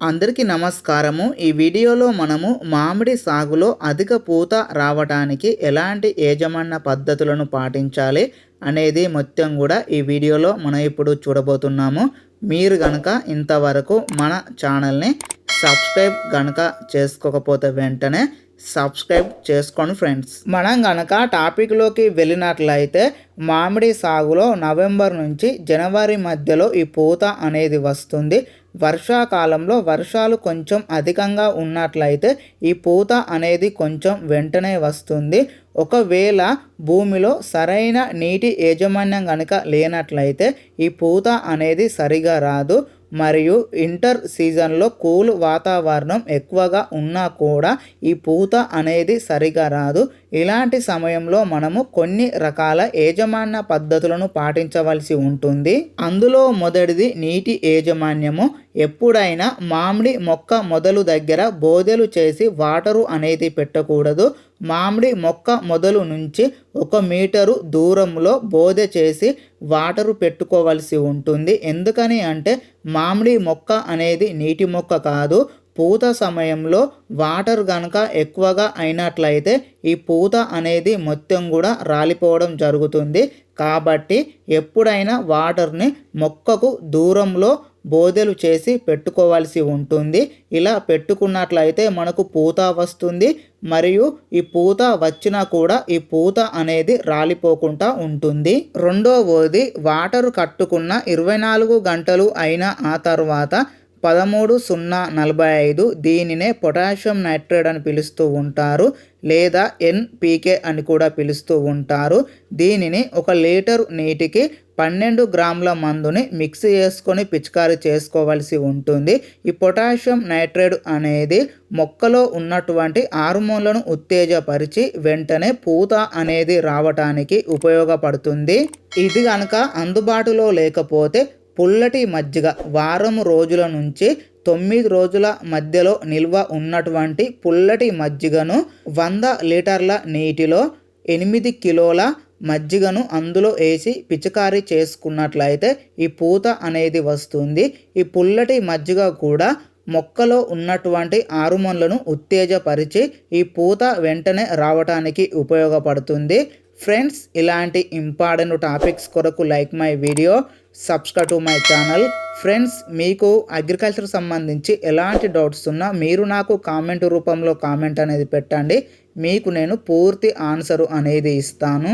అందరికీ నమస్కారము. ఈ వీడియోలో మనము మామిడి సాగులో అధిక పూత రావడానికి ఎలాంటి యజమాన్న పద్ధతులను పాటించాలి అనేది మొత్తం కూడా ఈ వీడియోలో మనం ఇప్పుడు చూడబోతున్నాము. మీరు గనక ఇంతవరకు మన ఛానల్ని సబ్స్క్రైబ్ గనక చేసుకోకపోతే వెంటనే సబ్స్క్రైబ్ చేసుకోండి ఫ్రెండ్స్. మనం గనక టాపిక్లోకి వెళ్ళినట్లయితే మామిడి సాగులో నవంబర్ నుంచి జనవరి మధ్యలో ఈ పూత అనేది వస్తుంది. వర్షాకాలంలో వర్షాలు కొంచెం అధికంగా ఉన్నట్లయితే ఈ పూత అనేది కొంచెం వెంటనే వస్తుంది. ఒకవేళ భూమిలో సరైన నీటి యాజమాన్యం కనుక లేనట్లయితే ఈ పూత అనేది సరిగా రాదు. మరియు ఇంటర్ సీజన్లో కూల్ వాతావరణం ఎక్కువగా ఉన్నా కూడా ఈ పూత అనేది సరిగా రాదు. ఇలాంటి సమయంలో మనము కొన్ని రకాల యాజమాన్య పద్ధతులను పాటించవలసి ఉంటుంది. అందులో మొదటిది నీటి యాజమాన్యము. ఎప్పుడైనా మామిడి మొక్క మొదలు దగ్గర బోదెలు చేసి వాటరు అనేది పెట్టకూడదు. మామిడి మొక్క మొదలు నుంచి ఒక మీటరు దూరంలో బోదె చేసి వాటరు పెట్టుకోవలసి ఉంటుంది. ఎందుకని అంటే మామిడి మొక్క అనేది నీటి మొక్క కాదు. పూత సమయంలో వాటర్ కనుక ఎక్కువగా అయినట్లయితే ఈ పూత అనేది మొత్తం కూడా రాలిపోవడం జరుగుతుంది. కాబట్టి ఎప్పుడైనా వాటర్ని మొక్కకు దూరంలో బోదెలు చేసి పెట్టుకోవాల్సి ఉంటుంది. ఇలా పెట్టుకున్నట్లయితే మనకు పూత వస్తుంది. మరియు ఈ పూత వచ్చినా కూడా ఈ పూత అనేది రాలిపోకుండా ఉంటుంది. రెండవది వాటర్ కట్టుకున్న ఇరవై నాలుగు గంటలు అయిన ఆ తర్వాత పదమూడు సున్నా నలభై ఐదు దీనినే పొటాషియం నైట్రేట్ అని పిలుస్తూ ఉంటారు లేదా ఎన్పికే అని కూడా పిలుస్తూ ఉంటారు. దీనిని ఒక లీటర్ నీటికి పన్నెండు గ్రాముల మందుని మిక్స్ చేసుకొని పిచికారీ చేసుకోవాల్సి ఉంటుంది. ఈ పొటాషియం నైట్రేట్ అనేది మొక్కలో ఉన్నటువంటి హార్మోన్లను ఉత్తేజపరిచి వెంటనే పూత అనేది రావటానికి ఉపయోగపడుతుంది. ఇది కనుక అందుబాటులో లేకపోతే పుల్లటి మజ్జిగ వారం రోజుల నుంచి తొమ్మిది రోజుల మధ్యలో నిల్వ ఉన్నటువంటి పుల్లటి మజ్జిగను వంద లీటర్ల నీటిలో ఎనిమిది కిలోల మజ్జిగను అందులో వేసి పిచికారీ చేసుకున్నట్లయితే ఈ పూత అనేది వస్తుంది. ఈ పుల్లటి మజ్జిగ కూడా మొక్కలో ఉన్నటువంటి హార్మోన్లను ఉత్తేజపరిచి ఈ పూత వెంటనే రావటానికి ఉపయోగపడుతుంది. ఫ్రెండ్స్ ఇలాంటి ఇంపార్టెంట్ టాపిక్స్ కొరకు like my video subscribe to my channel. Friends మీకు అగ్రికల్చర్ సంబంధించి ఎలాంటి డౌట్స్ ఉన్నా మీరు నాకు కామెంట్ రూపంలో కామెంట్ అనేది పెట్టండి. మీకు నేను పూర్తి ఆన్సర్ అనేది ఇస్తాను.